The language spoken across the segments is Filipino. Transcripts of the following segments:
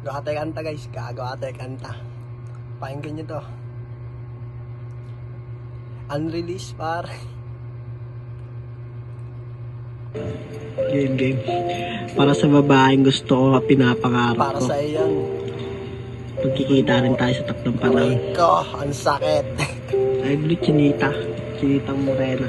Gawa tayo kanta guys, gagawa tayo kanta. Pakinggan nyo to. Unreleased par. Game, game. Para sa babaeng gusto ko, pinapangarap Para ko. sa iyan. Pagkikita rin tayo sa tatlong panahon. Aray ko, ang sakit. Ay, chinita. Chinitang morena.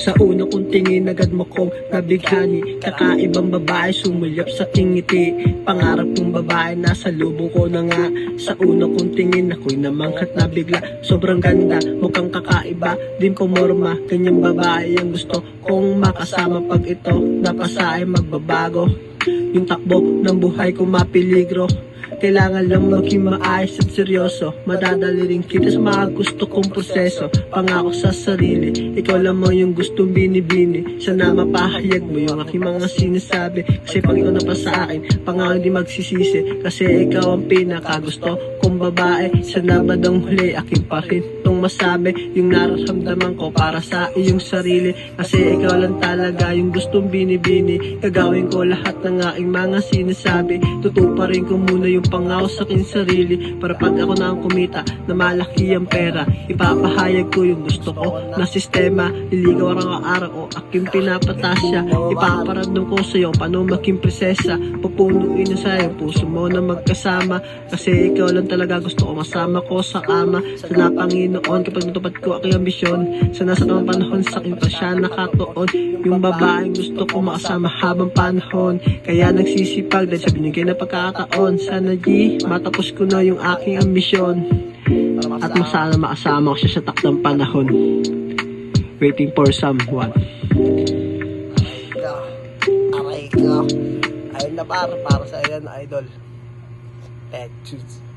Sa una kong tingin, agad mo kong nabighani. Kakaibang babae, sumulyap sa aking ngiti Pangarap kong babae, nasa lubong ko na nga. Sa una kong tingin, ako'y namangkat na bigla. Sobrang ganda, mukhang kakaiba. Din pumorma, ganyang babae ang gusto kong makasama. Pag ito, napasa ay magbabago. Yung takbo ng buhay ko mapiligro kailangan lang maging maayos at seryoso. Madadali rin kita sa mga gusto kong proseso. Pangako sa sarili Ikaw mo yung gustong binibini. Sana mapahayag mo yung aking mga sinasabi. Kasi pag ikaw na pa sa akin Pangako di magsisisi. Kasi ikaw ang pinakagusto kong babae. Sana ba daw huli aking pa rin Itong masabi. Yung nararamdaman ko para sa iyong sarili. Kasi ikaw lang talaga yung gustong binibini. Gagawin ko lahat ng aking mga sinasabi. Tutuparin ko muna yung pangako sa aking sarili Para pag ako na ang kumita na malaki ang pera Ipapahayag ko yung gusto ko na sistema Liligaw araw-araw ko aking pinapatasya Ipaparamdam ko sa'yo paano maging prinsesa Pupunuin na sa'yo puso mo na magkasama Kasi ikaw lang talaga gusto ko masama ko sa kama Sana Panginoon kapag natupad ko aking ambisyon Sana sa tamang panahon sa akin pa siya nakatuon Yung babaeng gusto ko makasama habang panahon Kaya nagsisipag dahil sa binigay na pagkakataon Sana G, matapos ko na yung aking ambisyon At masana makasama ko siya sa takdang panahon Waiting for someone. Aray ko. Ayun na par, para sa iyan, idol. Eh, choose.